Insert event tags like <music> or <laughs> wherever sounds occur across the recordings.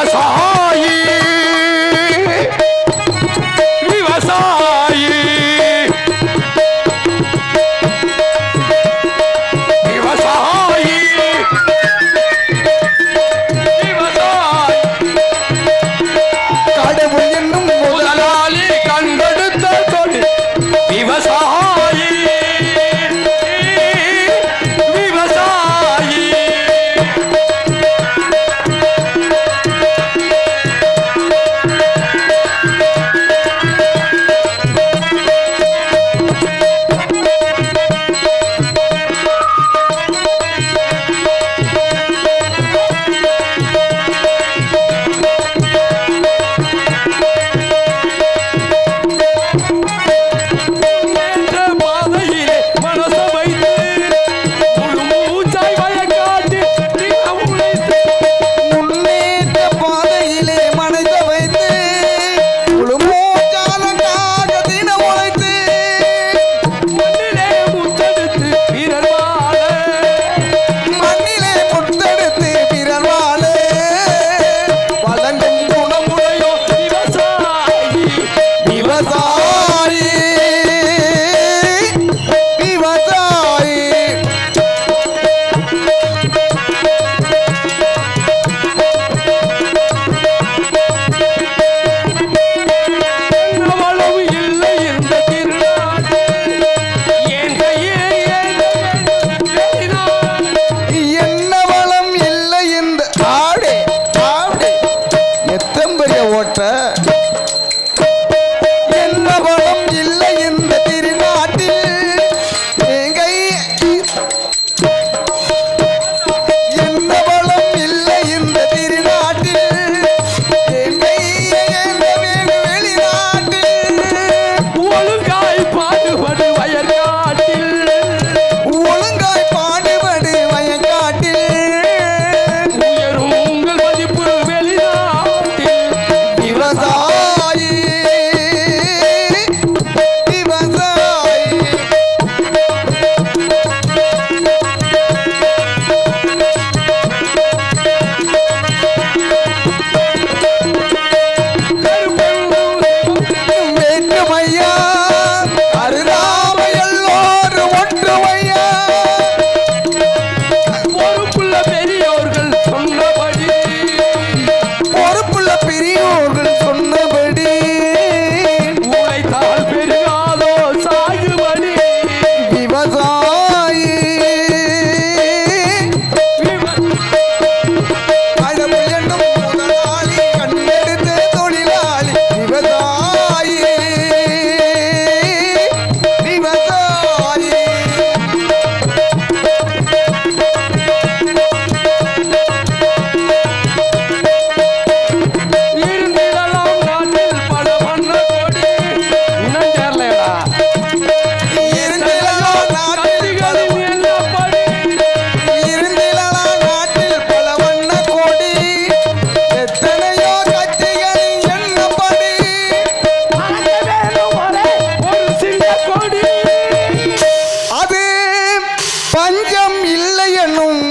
விவசாயி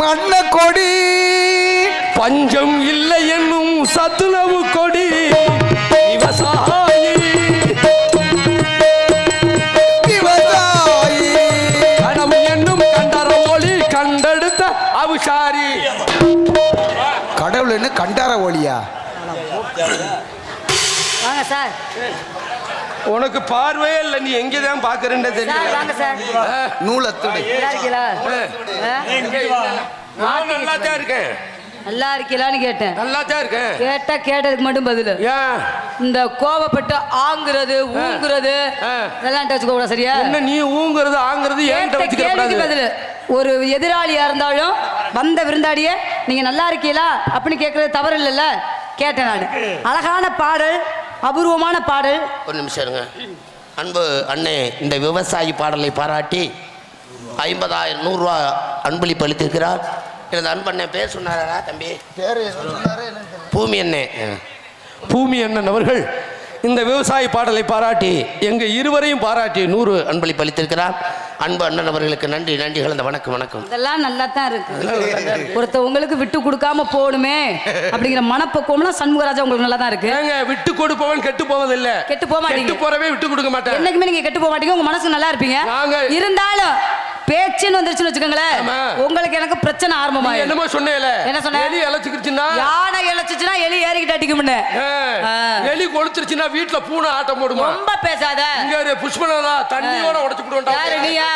அன்ன கொடி. பஞ்சம் இல்லை என்னும் சத்துணவு கொடி. விவசாயி விவசாயி என்னும் ஒளி கண்டெடுத்த அவுசாரி. கடவுள் என்ன கண்டார ஒளியா? வாங்க சார். உனக்கு பார்வையே இல்லை நீ எங்கே தான் பார்க்கறேன்னு சார் வாங்க தெரியல சார் நூலத்துடு. நல்லா இருக்கீங்களா? ஆ? நான் நல்லா தான் இருக்கேன். நல்லா இருக்கீங்களான்னு கேட்டேன். நல்லா தான் இருக்கேன். கேட்டா கேட்டதுக்கு மட்டும் பதில். ஏன் இந்த கோவப்பட்டு ஆங்குறது ஊங்குறது ஆ. இதெல்லாம் வச்சுக்க கூடாது சரியா? என்ன நீ ஊங்குறது ஆங்குறது ஏன்ட்ட கேள்விக்கு கூடாது? பதில். ஒரு எதிராளியா இருந்தாலும் வந்த விருந்தாடியே நீங்க நல்லா இருக்கீங்களா? அப்படின்னு கேட்கறது தவறு இல்லைல்ல கேட்டேன் நான். அழகான பாடல். அபூர்வமான பாடல். ஒரு நிமிஷம் இருங்க. அன்பு அண்ணே இந்த விவசாயி பாடலை பாராட்டி ஐம்பதாயிரம் நூறுரூவா அன்பளிப்பு அளித்திருக்கிறார். எனது அன்பண்ணே பேர் சொன்னாரா தம்பி? பூமி அண்ணே. பூமி அண்ணன் அவர்கள் இந்த விவசாய பாடலை பாராட்டி எங்க இருவரையும் பாராட்டி நூறு அன்பளிப்பு அளித்திருக்கிறார். அன்பு அண்ணன் அவர்களுக்கு நன்றி நன்றி கலந்த வணக்கம் வணக்கம். இதெல்லாம் நல்லா தான் இருக்கு. ஒருத்தவங்களுக்கு விட்டு கொடுக்காம போகணுமே அப்படிங்கிற மனப்பக்குவம்லாம் சண்முகராஜா உங்களுக்கு நல்லா தான் இருக்கு. ஏங்க விட்டு கொடுப்பவன் கெட்டு போவதில்லை. கெட்டு போக மாட்டீங்க. கெட்டு போறவே விட்டு கொடுக்க மாட்டேன் என்னைக்குமே நீங்க கெட்டு போக மாட்டீங்க உங்க மனசு நல்லா இருப்பீங்க. இருந்தாலும் பேச்சுன்னு வந்துருச்சுன்னு வச்சுக்கோங்களேன். உங்களுக்கு எனக்கு பிரச்சனை நீ ஆரம்பமாயிடும் என்னமோ சொன்னேல. என்ன சொன்ன? எலி அழைச்சுக்கிருச்சுன்னா யானை இழைச்சிச்சுன்னா எலி ஏறிக்கிட்டு அடிக்கும்னு. எலி கொளுத்துருச்சுன்னா வீட்டுல பூனை ஆட்டம் போடுமா? ரொம்ப பேசாத. இங்க ஒரு புஷ்பனாதா தண்ணியோட உடைச்சு யாரு போடுவோம் நீயா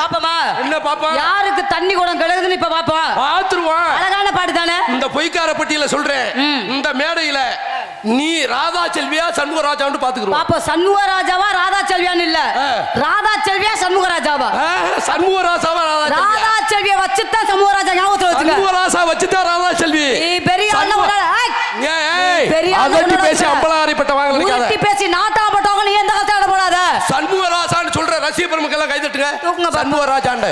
பாப்பமா? என்ன பாப்பா? யாருக்கு தண்ணி குடம் கிடக்குதுன்னு இப்ப பாப்போம்? பாத்துருவான் அழகான பாட்டு தானே? இந்த பொய்க்கார பட்டியல சொல்றேன். இந்த மேடையில நீ ராதா செல்வியா சண்முக ராஜான்னு பாத்துக்கிறோம் பாப்போம் சண்முக ராஜாவா ராதா செல்வியான்னு இல்ல. ராதா செல்வியா சண்முக ராஜாவா? சண்முக ராசாவா ராதா செல்வியா? ராதா செல்விய வச்சுதான் சண்முக ராஜா ஞாபகத்துல வச்சுக்க. சண்முக ராசா வச்சுதான் ராதா செல்வி. பெரிய பெரிய அதட்டி பேசி. அம்பலாரிப்பட்ட வாங்க நினைக்காத பேசி நாட்டா போட்டவங்க நீ எந்த கஷ்டம் போடாத சண்முக ராசான்னு சொல்ற ரசிக பெருமக்கெல்லாம் கை தட்டுங்க. தூக்குங்க பாப்பா. சண்முக ராஜாண்ட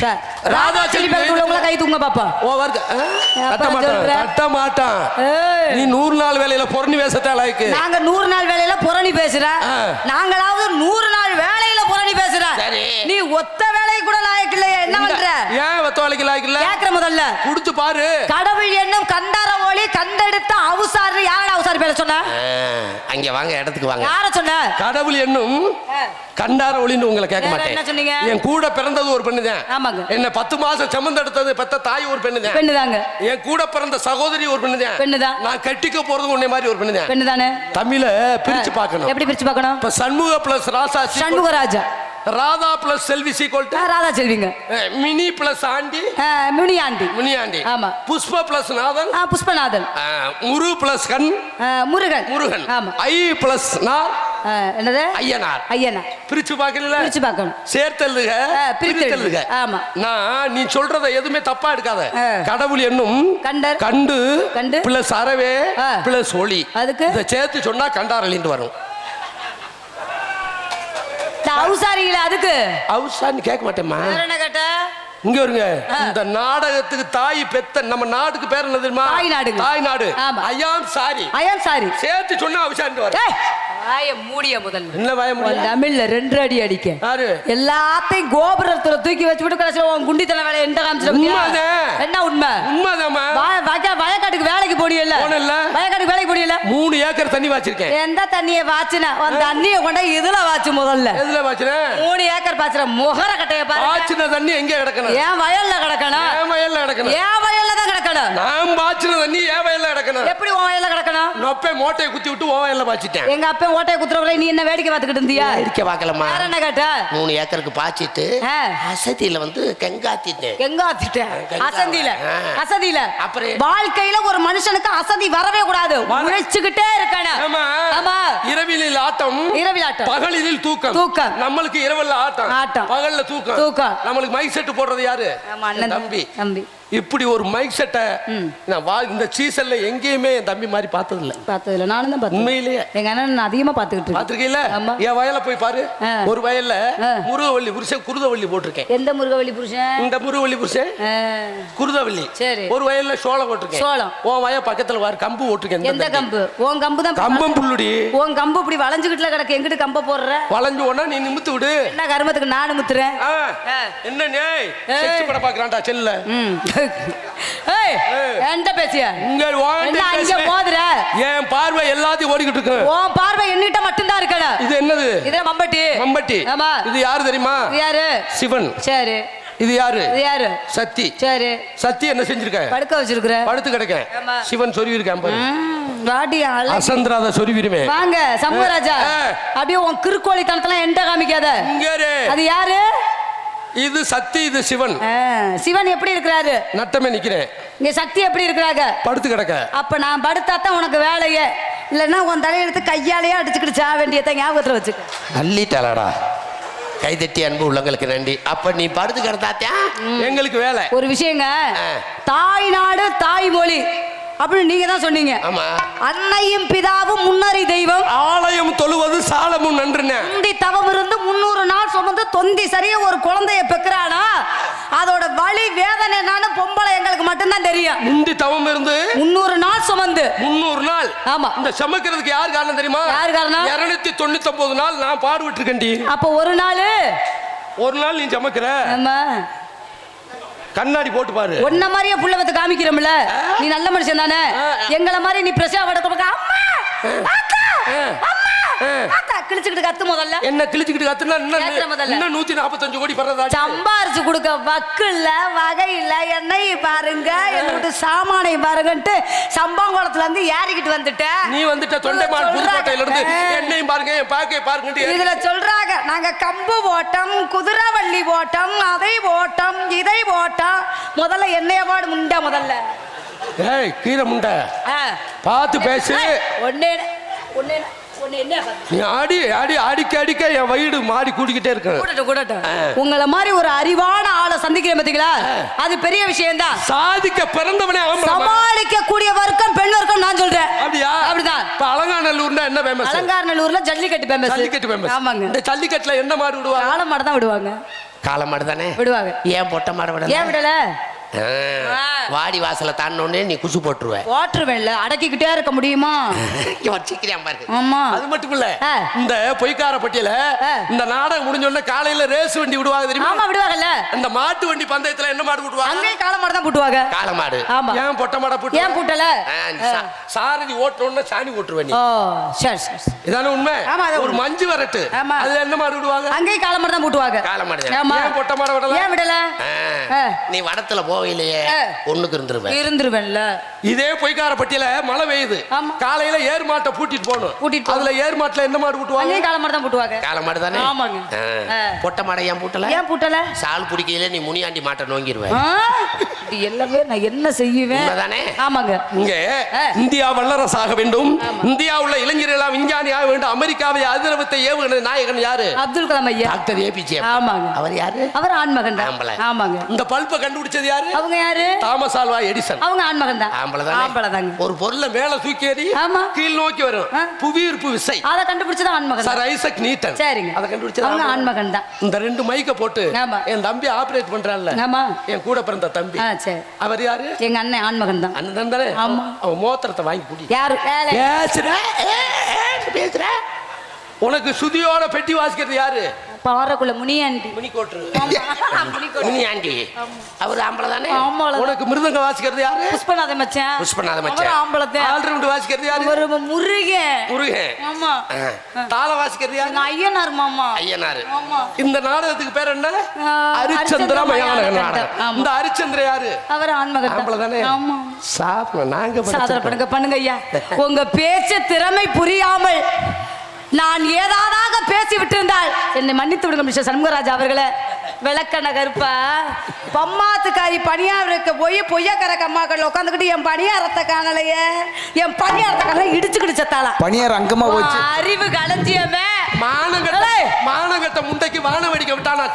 சார் ராதா செல்வி பக்கத்துல உள்ளவங்கள கை தூங்க பாப்பா. ஓ? அப்ப தட்ட மாட்டான். தட்ட மாட்டான். நீ நூறு நாள் வேலையில பொறணி வேசத்தா லாய்க்கு. நாங்க நூறு நாள் வேலையில புரணி பேசுற. நாங்களாவது நூறு நாள் வேலையில புரணி பேசுற. நீ ஒத்த வேலை கூட லாயக்கு இல்லையே. என்ன பண்ற? ஏன் வெத்த வேலைக்கு லாய்க்கு இல்ல? கேக்குற முதல்ல. குடுத்து பாரு. கடவுள் என்னும் கண்டார ஒளி கண்டெடுத்த அவுசாரு யாரா அவுசாரி பேர சொன்ன? அங்க வாங்க இடத்துக்கு வாங்க. யார சொன்ன? கடவுள் என்னும் கண்டார ஒளின்னு உங்களை கேட்க மாட்டேன்? என் கூட பிறந்தது ஒரு பெண்ணுதான். ஆமாங்க. என்ன பத்து மாசம் சம்மந்தெடுத்தது பெத்த தாய் ஒரு பெண்ணுதான். பெண்ணுதாங்க. என் கூட பிறந்த சகோதரி ஒரு பெண்ணுதான். பெண்ணுதான். நான் கட்டிக்க போறது உன்னை மாதிரி ஒரு பெண்ணுதான். பெண்ணுதானே? தமிழ பிரிச்சு பார்க்கணும். எப்படி பிரிச்சு பார்க்கணும்? இப்ப Shanmuga plus Raja equal- Shanmuga Raja. Radha plus Selvi equal Radha செல்விங்க. Mini plus Andi. ஆ, முனியாண்டி. முனியாண்டி. ஆமா. புஷ்ப பிளஸ் நாதன். ஆ, புஷ்பநாதன். முரு பிளஸ் கண். முருகன். முருகன். ஆமா. ஐ பிளஸ் ஆ, என்னது? ஐயனார். ஐயனா பிரிச்சு பார்க்கல பிரிச்சு பார்க்கணும். சேர்த்தல்லுக. பிரித்தல்லுக ஆமா. நான் நீ சொல்றத எதுவுமே தப்பா எடுக்காத. கடவுள் என்னும் கண்டர். கண்டு கண்டு. பிளஸ் அறவே. பிளஸ் ஒளி. அதுக்கு? சேர்த்து சொன்னா கண்டாரலின்னு வரும். அவுசாரிங்கள அதுக்கு. அவசான்னு கேட்க மாட்டேம்மா. கேட்ட? இங்க வருங்க. இந்த நாடகத்துக்கு தாய் பெத்த நம்ம நாடுக்கு பேர் என்ன தெரியுமா? தாய் நாடுங்க. தாய் நாடு. ஐயாம் சாரி ஐயம் சாரி சேர்த்து சொன்னா ஏய், வாய மூடிய முதல்ல. என்ன வாய உன் முடியும் தமிழ்ல ரெண்டு அடி அடிக்க. யாரு? எல்லாத்தையும் கோபுரத்துல தூக்கி வச்சுட்டு கடைசியில் உன் குண்டித்தலை வேலை எந்த காமிச்சிட. என்ன உண்மை? வய- வயக்காட்டுக்கு வேலைக்கு போடியல போனேன்ல. வயக்காட்டுக்கு வேலைக்கு போடியல மூணு ஏக்கர் தண்ணி வச்சிருக்கேன் எந்த தண்ணியை வாச்சுன உன் தண்ணியை கொண்ட இதுல வாச்சு முதல்ல. எதுல வாச்சினேன் மூணு ஏக்கர் பாச்சுற முகர கட்டைய பாரு. தண்ணி எங்க கிடக்கணும்? ஏன் வயல்ல கிடக்கணும். என் வயல்ல கிடக்கணும். ஏன் வயல்ல தான் கிடக்கணும். நான் பாய்ச்சின தண்ணி என் வயல்ல கிடக்கணும். எப்படி உன் வயல்ல கிடக்கணும்? நொப்பை மோட்டையை குத்தி விட்டு உன் வயல்ல பாய்ச்சிட்டேன். எங்க அப்பா ஓட்டைய குத்துறவரை நீ என்ன வேடிக்கை பார்த்துக்கிட்டு இருந்தியா? இருக்க பார்க்கலம்மா. வேற என்ன கேட்ட? மூணு ஏக்கருக்கு பாய்ச்சிட்டு. அசதியில வந்து கெங்காத்திட்டேன். எங்க ஆத்திட்டேன் கங்கா. அசதியில. அசதியில? அப்புறம்? வாழ்க்கையில ஒரு மனுஷனுக்கு அசதி வரவே கூடாது. உழைச்சுக்கிட்டே இருக்கணும். ஆமா. இரவிலில் ஆட்டம் இரவிலாட்டம் பகலில் தூக்கம். தூக்கம். நம்மளுக்கு இரவல்ல ஆட்டம் ஆட்டம். பகல்ல தூக்கம். தூக்கம். நம்மளுக்கு மைக் செட் போடுறது யாரு? ஆமா அண்ணன் தம்பி. தம்பி. இப்படி ஒரு மைக் செட்டை நான் வா இந்த சீசன்ல எங்கேயுமே என் தம்பி மாதிரி பார்த்தது இல்ல பார்த்ததுல நானும் தான் பார்த்தேன். உண்மையிலேயே. எங்க அண்ணன் நான் அதிகமா பார்த்துக்கிட்டு ஆமா. என் வயல்ல போய் பாரு. ஒரு வயல்ல. முருகவள்ளி புருஷன் குருதவள்ளி போட்டிருக்கேன். எந்த முருகவள்ளி புருஷன்? இந்த முருகவள்ளி புருஷன் குருதவள்ளி. சரி. ஒரு வயல்ல சோளம் போட்டிருக்கேன். சோளம். உன் வயல் பக்கத்துல வாரு கம்பு போட்டிருக்கேன் எந்த. கம்பு? உன் கம்பு தான் கம்பம் புல்லுடி. உன் கம்பு இப்படி வளைஞ்சுக்கிட்டுல கிடக்கு. எங்கிட்டு கம்ப போடுற? வளைஞ்சு உடனே நீ நிமித்து விடு. என்ன கருமத்துக்கு நானு முத்துறேன்? ஆ. ஆ. என்ன நேய் ஏய். செக்ஸ் படம் பாக்குறான்டா செல்ல. ம். ஏய் என்கிட்ட பேசிய? வாண்டி என்ன அங்க. போதுற என் பார்வை எல்லாத்தையும் ஓடிக்கிட்டு இருக்கு. உன் பார்வை என்கிட்ட மட்டும்தான் இருக்கணும் இது என்னது? இதுல மம்பட்டி. மம்பட்டி. ஆமா. இது யாரு தெரியுமா? இது யாரு? சிவன். சரி. இது யாரு? இது யாரு? சக்தி சரி. சக்தி என்ன செஞ்சிருக்க? படுக்க வச்சிருக்கிற. படுத்து கிடக்க. சிவன் சொருவி இருக்கான் பாரு வாடி அழகு. அசந்திராத சொருவிருமே வாங்க சம்பராஜா. அப்படியே உன் கிறுக்கோழித்தனத்தெல்லாம் என்கிட்ட காமிக்காத. அது யாரு? இது சக்தி இது சிவன். ஆ, சிவன் எப்படி இருக்கிறாரு? நட்டமே நிக்கிறேன். இங்க சக்தி எப்படி இருக்கிறாங்க? படுத்து கிடக்க. அப்ப நான் படுத்தா தான் உனக்கு வேலையே. இல்லைன்னா உன் தலையெடுத்து கையாலேயே அடிச்சுக்கிட்டு சாக வேண்டியதை ஞாபகத்துல வச்சுக்க. அள்ளிட்டாளாடா. கைதட்டி அன்பு உள்ளங்களுக்கு நன்றி. அப்ப நீ படுத்து கிடந்தாத்தியா எங்களுக்கு வேலை. ஒரு விஷயங்க. தாய் நாடு தாய்மொழி அப்படின்னு நீங்க தான் சொன்னீங்க. ஆமா. அன்னையும் பிதாவும் முன்னறி தெய்வம். ஆலயம் தொழுவது சாலமும் நன்றுனேன் தொந்தி தவம் இருந்து முந்நூறு நாள் சுமந்து தொந்தி சரியா ஒரு குழந்தைய பெக்குறானா? அதோட வலி வேதனை என்னன்னு பொம்பளை எங்களுக்கு மட்டும்தான் தெரியும். முந்தி தவம் இருந்து முந்நூறு நாள் சுமந்து. முந்நூறு நாள். ஆமா. இந்த சமைக்கிறதுக்கு யார் காரணம் தெரியுமா? யார் காரணம்? இருநூத்தி தொண்ணூத்தி ஒன்பது நாள் நான் பாடுபட்டு இருக்கேன்டி அப்ப ஒரு நாள்? ஒரு நாள் நீ சமைக்கிற. ஆமா. கண்ணாடி போட்டு பாரு. உன்ன மாதிரியே புள்ள வந்து காமிக்கிறோம்ல. நீ நல்ல மனுஷன் தானே? எங்களை மாதிரி நீ பிரசவ வடக்க அம்மா கிழிச்சுக்கிட்டு கத்து முதல்ல. என்ன கிழிச்சுக்கிட்டு கத்துனா இன்னும் நூத்தி நாற்பத்தஞ்சு கோடி படுறதா சம்பாரிச்சு கொடுக்க வக்கு இல்ல வகை இல்ல என்னையை பாருங்க என்னோட சாமானை பாருங்கன்ட்டு சம்பாங்குளத்துல இருந்து ஏறிக்கிட்டு வந்துட்டேன் நீ வந்துட்ட தொண்டைமான் புதுக்கோட்டையில இருந்து. என்னையும் பாருங்க என் பாக்கையை பாருங்கன்ட்டு இதுல சொல்றாங்க நாங்க கம்பு ஓட்டம் குதிரைவள்ளி ஓட்டம் அதை ஓட்டம் இதை ஓட்டம். முதல்ல என்னைய பாடு முண்டா முதல்ல. ஏய் கீரை முண்டை. பார்த்து பேசு. ஏய், ஒண்ணே ஆடி ஆடி அடிக்க அடிக்க என் வயிறு மாடி கூடிக்கிட்டே இருக்கு. உங்களை மாதிரி ஒரு அறிவான ஆளை சந்திக்கிறேன் பாத்தீங்களா? அது பெரிய விஷயம்தான். சாதிக்க பிறந்தவனே சமாளிக்க கூடிய வர்க்கம் பெண் வர்க்கம் நான் சொல்றேன். அப்படியா? அப்படிதான். இப்ப அலங்காநல்லூர்னா என்ன ஃபேமஸ் அலங்காநல்லூர்ல ஜல்லிக்கட்டு ஃபேமஸ் ஜல்லிக்கட்டு ஃபேமஸ் ஆமாங்க. இந்த ஜல்லிக்கட்டுல என்ன மாடு விடுவாங்க? காளை மாடு தான் விடுவாங்க. காளை மாடு தானே விடுவாங்க. ஏன் பொட்டை மாடு விட ஏன் விடல? வாடி வாசலை தாண்டினோடனே நீ குசு போட்டுருவ. ஓட்டுருவேன்ல அடக்கிக்கிட்டே இருக்க முடியுமா? பாரு. ஆமா. அது மட்டும் இல்ல. இந்த பொய்க்கார பட்டியல. இந்த நாடகம் முடிஞ்ச உடனே காலையில ரேஸ் வண்டி விடுவாங்க தெரியுமா? ஆமா விடுவாங்கல்ல. அந்த மாட்டு வண்டி பந்தயத்துல என்ன மாடு விடுவாங்க அங்கேயும் காளை மாடு தான் போட்டுவாங்க காளை மாடு. ஆமா. ஏன் பொட்டை மாடை போட்டு ஏன் பூட்டல? சாரதி ஓட்டணும்னா சாணி ஓட்டுருவ நீ. ஓ சரி சரி. இதான உண்மை? ஆமா, அது ஒரு. மஞ்சு வரட்டு. ஆமா. அதுல என்ன மாடு விடுவாங்க? அங்கேயும் காளை மாடு தான் போட்டுவாங்க காளை மாடு ஏன் பொட்டை மாடை விடல? ஏன் விடல. நீ வடத்துல போகலையே. ஒண்ணுக்கு இருந்துருவ இருந்துருவேன்ல. இதே பொய்க்கார பட்டியல மழை பெய்யுது. காலையில ஏர் மாட்டை பூட்டிட்டு போகணும். பூட்டிட்டு அதுல ஏர் மாட்டுல என்ன மாடு அங்கேயும் காளை மாடு தான் போட்டுவாங்க. காளை மாடு தானே? ஆமாங்க. பொட்டை மாடை ஏன் பூட்டல? ஏன் பூட்டல? சால் பிடிக்கையில நீ முனியாண்டி மாட்டை நோங்கிருவ ஆ? இது எல்லாமே நான் என்ன செய்வேன்? உண்மைதானே? ஆமாங்க. இங்க. இந்தியா வல்லரசாக வேண்டும். இந்தியா உள்ள இளைஞர்கள் எல்லாம் விஞ்ஞானி ஆக வேண்டும். அமெரிக்காவை அதிரவத்தை ஏவுகிற நாயகன் யாரு? அப்துல் கலாம் ஐயா. டாக்டர் ஏபிஜே ஆமாங்க. அவர் யாரு? அவர் ஆண்மகன் தான். ஆமாங்க. இந்த பல்பை கண்டுபிடிச்சது யாரு? அவங்க யாரு? Thomas Alva Edison. அவங்க ஆண்மகன் தான் ஆம்பளை தானே? ஆம்பளை தாங்க ஒரு பொருளை மேல தூக்கி எறி ஆமா. கீழ் நோக்கி வரும். புவியீர்ப்பு விசை. அதை கண்டுபிடிச்சது ஆண்மகன் சார். ஐசக் நியூட்டன் சரிங்க. அதை கண்டுபிடிச்சது அவங்க ஆமா. ஆண்மகன். தான் இந்த ரெண்டு மைக்க போட்டு. என் தம்பி ஆபரேட் பண்றான்ல. ஆமா. என் கூட பிறந்த தம்பி. சரி. அவர் யாரு? எங்க அண்ணன் ஆண்மகன் தான் அண்ணன் தானே ஆமா. அவன் மோத்திரத்தை வாங்கி குடி. யாரு? பேசுற பேசுற. உனக்கு சுதியோட பெட்டி வாசிக்கிறது யாரு? பாறைக்குள்ள முனியாண்டி முனிக்கோட்டை. முனியாண்டி அவர் ஆம்பளை தானே ஆம்பளை. உனக்கு மிருதங்க வாசிக்கிறது யாரு? புஷ்பநாத மச்சான். புஷ்பநாத மச்சான். அவர் ஆம்பளை தான் ஆல்ரவுண்ட் வாசிக்கிறது யாரு? அவர் முருகன். முருகன். ஆமா. தாள வாசிக்கிறது யாரு? ஐயனார் மாமா. ஐயனாரு. ஆமா. இந்த நாடகத்துக்கு பேர் என்ன? ஹரிச்சந்திர ஹரிச்சந்திர மயான நாடகம். இந்த ஹரிச்சந்திர யாரு? அவர் ஆண்மகன் ஆம்பளை தானே. ஆமா. சாப்பிட நாங்க சாதனை. பண்ணுங்க பண்ணுங்க ஐயா. உங்க பேச்சு திறமை புரியாமல் நான் ஏதாதாக பேசி விட்டிருந்தால் என்னை மன்னித்து விடுங்க மிஸ்டர் சண்முகராஜா அவர்களே. விளக்கண கருப்பா. பம்மாத்துக்காரி பணியாரக்க போய் பொய்யக்கர கம்மாக்கள் உட்காந்துக்கிட்டு என் பணியாரத்தை காணலையே. என் பணியாரத்தை காணல இடிச்சுக்கிட்டு செத்தாலாம் பணியார் அங்கமா போச்சு. அறிவு களஞ்சியமே மானங்கட்ட ஏலே. மானங்கட்ட முண்டைக்கு வான வெடிக்க விட்டானா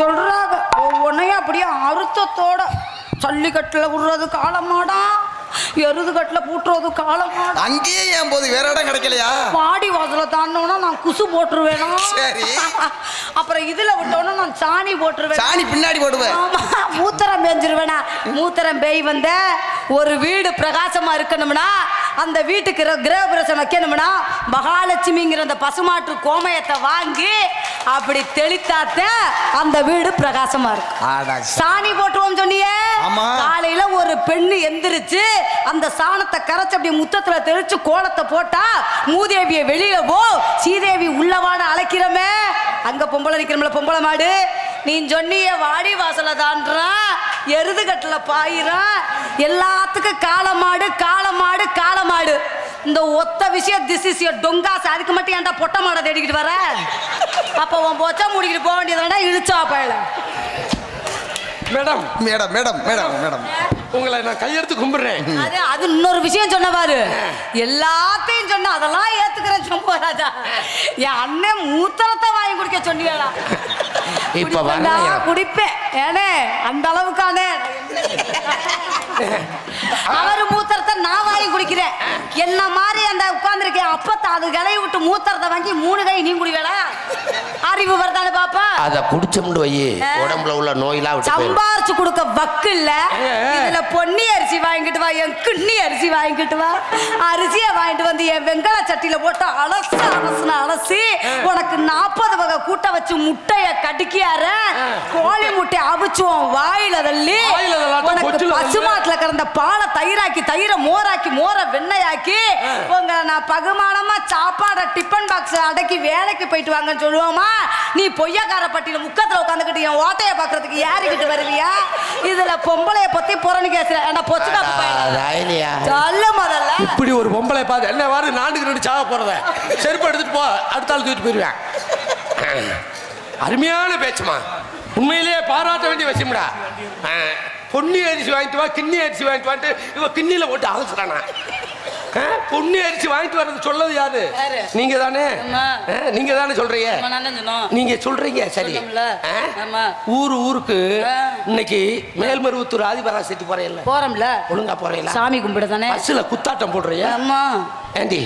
சொல்றாங்க ஒன்னையும் அப்படியே அறுத்தத்தோட ஜல்லிக்கட்டுல விடுறது காலமாடா. எருதுகட்டுல பூட்டுறது காலமாடா அங்கேயே ஏன் போது? வேற இடம் கிடைக்கலையா? பாடி வாசல தாண்டோன்னா நான் குசு போட்டுருவேனா? சரி. அப்புறம் இதுல விட்டோன்னா நான் சாணி போட்டுருவேன்? சாணி பின்னாடி போடுவேன். மூத்திரம் பேஞ்சிருவேனா? மூத்திரம் பேய் வந்த ஒரு வீடு பிரகாசமா இருக்கணும்னா அந்த வீட்டுக்கு கிர- கிரகபிரசம் வைக்கணும்னா மகாலட்சுமிங்கிற அந்த பசுமாட்டு கோமயத்தை வாங்கி அப்படி தெளித்தாத்த அந்த வீடு பிரகாசமா இருக்கும் சாணி போட்டுவோம் சொன்னியே. காலையில ஒரு பெண்ணு எந்திரிச்சு அந்த சாணத்தை கரைச்சு அப்படி முத்தத்துல தெளிச்சு கோலத்தை போட்டா மூதேவிய வெளியில போ சீதேவி உள்ளவாட அழைக்கிறமே. அங்க பொம்பளை நிக்கிறோம்ல பொம்பளை மாடு. நீ சொன்னிய வாடி வாசல தாண்டான் எருதுகட்டுல பாயிரம் எல்லாத்துக்கும் காளமாடு காளமாடு காளமாடு. இந்த ஒத்த விஷயம் திஸ் இஸ் டொங்காசு அதுக்கு மட்டும் ஏன்டா பொட்டை மாடை தேடிக்கிட்டு வர? அப்போ உன் பொச்சா மூடிக்கிட்டு போக வேண்டியதுடா இழுச்சா பயல? Madam. Madam madam madam madam. உங்களை நான் கையெடுத்து கும்பிடுறேன். அது அது இன்னொரு விஷயம் சொன்னவாரு எல்லாத்தையும் சொன்ன அதெல்லாம் ஏத்துக்கிறேன் சும்மா ராஜா. என் அண்ணன் மூத்திரத்தை வாங்கி குடிக்க சொன்னீங்களா இப்ப? குடிப்பேன் ஏனே அந்த அளவுக்கானே அவர் மூத்திரத்தை நான் வாங்கி குடிக்கிறேன். என்ன மாதிரி அந்த உட்கார்ந்துருக்கேன். அப்பத்த அது கிளைய விட்டு மூத்திரத்தை வாங்கி மூணு கை நீ குடிவேடா? அறிவு வருதானு பாப்பா? அத குடிச்சோம்னு வை உடம்புல உள்ள நோயெல்லாம் விட்டு. சம்பாரிச்சு கொடுக்க வக்கு இல்ல. இதுல பொன்னி அரிசி வாங்கிட்டு வா என் கிண்ணி அரிசி வாங்கிட்டு வா. அரிசியை வாங்கிட்டு வந்து என் வெங்கல சட்டியில போட்டு அலசு அலசுன அலசி உனக்கு நாற்பது வகை கூட்ட வச்சு முட்டைய கடிக்கியார. கோழி முட்டைய அவிச்சு உன் வாயில தள்ளி பசுமாட்டுல கிடந்த பாலை தயிராக்கி தயிரை மோராக்கி மோரை வெண்ணையாக்கி உங்க நான் பகுமானமா சாப்பாடை டிஃபன் பாக்ஸ் அடக்கி வேலைக்கு போயிட்டு வாங்கன்னு சொல்லுவோமா? நீ பொய்யக்கார பட்டியில முக்கத்துல உட்காந்துக்கிட்டு என் ஓட்டைய பாக்குறதுக்கு ஏறிக்கிட்டு வருவியா? இதுல பொம்பளைய பத்தி புறணி கேசுற என்ன பொச்சு காப்பு அடா, பையன். ராயலியா சொல்ல முதல்ல. இப்படி ஒரு பொம்பளை பார்த்து என்ன வாரு நாண்டுக்கு ரெண்டு சாக போறத? செருப்பு எடுத்துட்டு போ அடுத்த ஆள் தூக்கிட்டு போயிருவேன். அருமையான பேச்சுமா. உண்மையிலேயே பாராட்ட வேண்டிய விஷயம்டா. பொன்னி அரிசி வாங்கிட்டு வா கிண்ணி அரிசி வாங்கிட்டு வான்ட்டு இவன் கிண்ணியில் போட்டு அலசுறானா? பொன்னி அரிசி வாங்கிட்டு வர்றது சொல்லது யாரு? நீங்க தானே? நீங்க தானே சொல்றீங்க. நீங்க சொல்றீங்க சரி. ஊரு ஊருக்கு. இன்னைக்கு மேல்மருவத்தூர் ஆதிபரா செட்டி போறேன்ல. போறோம்ல. ஒழுங்கா போறீங்களா? சாமி கும்பிட தானே? பஸ்ல குத்தாட்டம் போடுறியா ஏண்டி.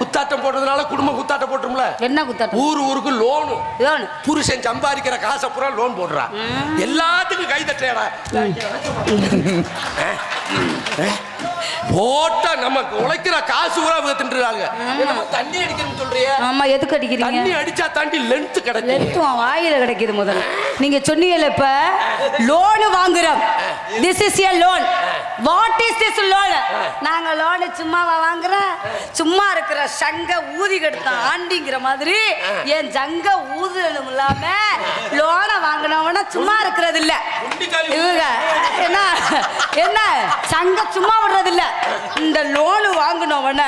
குத்தாட்டம் போடுறதுனால குடும்பம் குத்தாட்டம் போட்டுரும்ல? என்ன குத்தாட்டம்? ஊர் ஊருக்கு லோனு. இதானு. புருஷன் சம்பாதிக்கிற காசை பூரா லோன் போடுறா எல்லாத்துக்கும் கை தட்டுறா போட்டா நமக்கு உழைக்கிற காசு பூரா இவங்க தின்றுறாங்க. என்னமோ தண்ணி அடிக்கணும்னு சொல்றிய. ஆமா எதுக்கு அடிக்கிறீங்க? தண்ணி அடிச்சா தாண்டி லென்த் கிடைக்கும். லெத்துவம் வாயில கிடைக்குது முதல்ல. நீங்க சொன்னீங்கல்ல இப்ப லோன் வாங்குறோம். This is a loan what is this loan நாங்க லோன் சும்மாவா வாங்குறோம். சும்மா இருக்கிற சங்க ஊதி கெடுத்தான் ஆண்டிங்கிற மாதிரி என் சங்க ஊதுனும் இல்லாம லோனை சும்மா இருக்கிறது இல்ல இவங்க என்ன என்ன சங்க சும்மா விடுறது இல்ல இந்த லோனு வாங்கினவன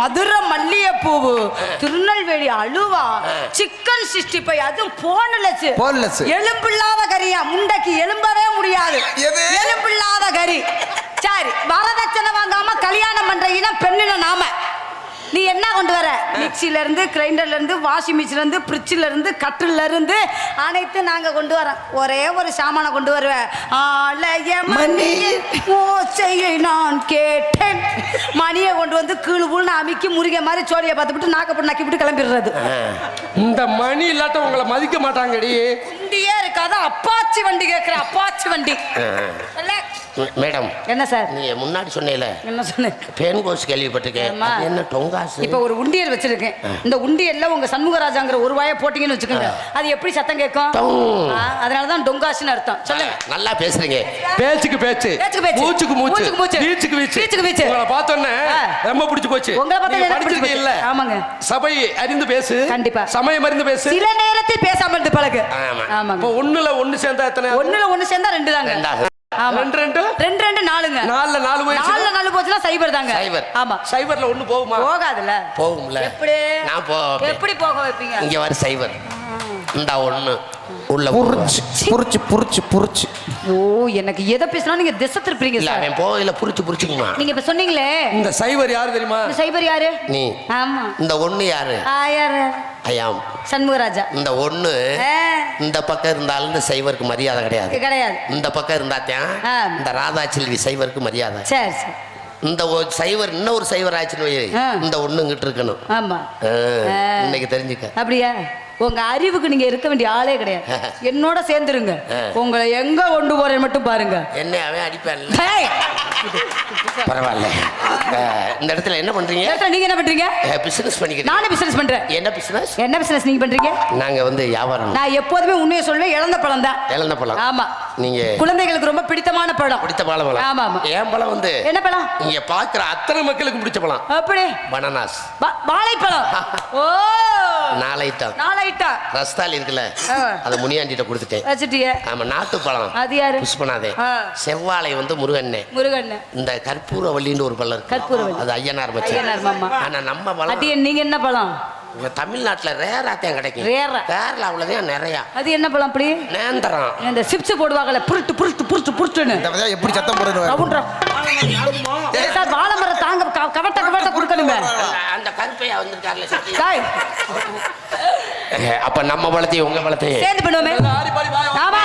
மதுரை மல்லிகைப்பூவு திருநெல்வேலி அழுவா சிக்கன் சிக்ஸ்டி ஃபைவ் அதுவும் போனலச்சு. Boneless. எலும்பில்லாத கறியா முண்டைக்கு எலும்பவே முடியாது. எது? எலும்பில்லாத கறி. சரி வரதட்சணை வாங்காம கல்யாணம் பண்ற இனம் பெண்ணின நாம. நீ என்ன கொண்டு வர? மிக்சில இருந்து கிரைண்டர்ல இருந்து வாஷிங் மிஷின்ல இருந்து ஃப்ரிட்ஜ்ல இருந்து கட்டில இருந்து அனைத்து நாங்க கொண்டு வரோம். ஒரே ஒரு சாமானை கொண்டு வருவேன். ஆலய மணியின் ஓசையை நான் கேட்டேன். மணியை கொண்டு வந்து கீழு கீழ்னு அமுக்கி முருகை மாதிரி சோழியை பார்த்துவிட்டு நாக்கப்பட்டு நக்கி விட்டு கிளம்பிடுறது. இந்த மணி இல்லாட்ட உங்களை மதிக்க மாட்டாங்கடி. குண்டியே இருக்காது? அப்பாச்சி வண்டி கேட்குற அப்பாச்சி வண்டி? மேடம். என்ன சார்? நீங்க முன்னாடி சொன்னீல. என்ன சொன்னேன்? பேன் கோஸ் கேள்விப்பட்டிருக்கேன். ஆமா. என்ன டொங்காசு இப்ப ஒரு உண்டியல் வச்சிருக்கேன். இந்த உண்டியல்ல உங்க சண்முகராஜாங்கிற ஒரு வாயை போட்டீங்கன்னு வச்சுக்கோங்க. அது எப்படி சத்தம் கேட்கும்? டொங். ஆ, அதனாலதான் டொங்காசுன்னு அர்த்தம். சொல்லுங்க. நல்லா பேசுறீங்க. பேச்சுக்கு பேச்சு. பேச்சுக்கு பேச்சு. மூச்சுக்கு மூச்சு. மூச்சுக்கு மூச்சு. வீச்சுக்கு வீச்சு. வீச்சுக்கு வீச்சு. உங்களை பார்த்தோன்னே. ரொம்ப பிடிச்சு போச்சு. உங்களை பார்த்தா நீங்க எனக்கு பிடிச்சு படிச்சிருக்கீங்க இல்ல. ஆமாங்க. சபை அறிந்து பேசு. கண்டிப்பா. சமயம் அறிந்து பேசு. சில நேரத்தில் பேசாம இருந்து பழகு. ஆமா. ஆமாங்க. இப்போ ஒண்ணுல ஒண்ணு சேர்ந்தா எத்தனை? ஒண்ணுல ஒண்ணு சேர்ந்தா ரெண்டு தாங்க. ஆமா ரெண்டு ரெண்டு? ரெண்டு ரெண்டு நாலுங்க. நாலுல நாலு போயிடுச்சு நாலுல நாலு போச்சுன்னா சைபர் தாங்க. சைபர். ஆமா. சைபர்ல ஒண்ணு போகுமா? போகாதுல்ல. போகும்ல. எப்படி? நான் போ எப்படி போக வைப்பீங்க? இங்க வர சைவர் இந்த ஒண்ணு. உள்ள புரிச்சு புரிச்சு புரிச்சு புரிச்சு. ஓ எனக்கு எதை பேசினா நீங்க திசை திருப்பீங்க இல்ல அவன் போயில புரிச்சு புரிச்சுக்குமா நீங்க இப்ப சொன்னீங்களே. இந்த சைபர் யாரு தெரியுமா? இந்த சைபர் யாரு? நீ. ஆமா. இந்த ஒண்ணு யாரு? ஆ, யாரு? ஐயாம் சண்முகராஜா. இந்த ஒண்ணு இந்த பக்கம் இருந்தாலும் இந்த சைவருக்கு மரியாதை கிடையாது. கிடையாது. இந்த பக்கம் இருந்தாத்தான் ஆ. இந்த ராதா செல்வி சைவருக்கு மரியாதை. சரி சரி. இந்த ஒரு சைவர் இன்னொரு சைவர் ஆச்சுன்னு. இந்த ஒண்ணுங்கிட்டு இருக்கணும். ஆமா. இன்னைக்கு தெரிஞ்சுக்க. அப்படியா? உங்க அறிவுக்கு நீங்க இருக்க வேண்டிய ஆளே கிடையாது. <laughs> என்னோட சேர்ந்துருங்க. உங்களை எங்க கொண்டு போறேன்னு மட்டும் பாருங்க. என்ன அவன் அடிப்பான்ல. ஹேய்! பரவாயில்ல. இந்த இடத்துல என்ன பண்றீங்க? இடத்துல நீங்க என்ன பண்றீங்க? பிசினஸ் பண்ணிக்கிறீங்க. நானும் பிசினஸ் பண்றேன். என்ன பிசினஸ் என்ன பிசினஸ் நீங்க பண்றீங்க? நாங்க வந்து வியாபாரம். நான் எப்போதுமே உண்மையை சொல்லுவேன் இழந்த பழம் தான். இழந்த பழம். ஆமா. நீங்க குழந்தைகளுக்கு ரொம்ப பிடித்தமான பழம். பிடித்த பழம் பழம். ஆமா ஆமா. என் பழம் வந்து? என்ன பழம்? இங்க பாக்குற அத்தனை மக்களுக்கு பிடிச்ச பழம். அப்படி. பனானாஸ் வாழைப்பழம். <laughs> ஓ நாலு ஐட்டம் ரஸ்தாலி இருக்குல்ல. அதை முனியாண்டிட்ட கொடுத்துட்டேன். வச்சுட்டிய. ஆமா நாட்டு பழம் அது யாரு? புஷ்பநாதே ஆ. செவ்வாழை வந்து முருகண்ணே. முருகன் இந்த கற்பூரவல்லின்னு ஒரு பழம் இருக்கு. கற்பூரவல்லி. அது ஐயனார் ஐயனார் மாமா. மச்சான் ஆனா நம்ம பழம் நீங்க என்ன பழம்? இங்க தமிழ்நாட்டுல ரேராத்தையும் கிடைக்கும். ரேரா. கேரளாவுலதான் நிறைய. அது என்ன பழம் அப்படி? நேந்திரம். இந்த சிப்ஸ் போடுவாங்கல்ல புருட்டு புருட்டு புருட்டு புருட்டுன்னு. எப்படி சத்தம் சார் வாழை மரம் தாங்க க- கவட்ட கவட்ட கொடுக்கணுங்க. அந்த கருப்பையா வந்திருக்காருல. சாய் அப்ப நம்ம பழத்தையும் உங்க பழத்தையும் சேர்ந்து பண்ணுவோமே. ஆமா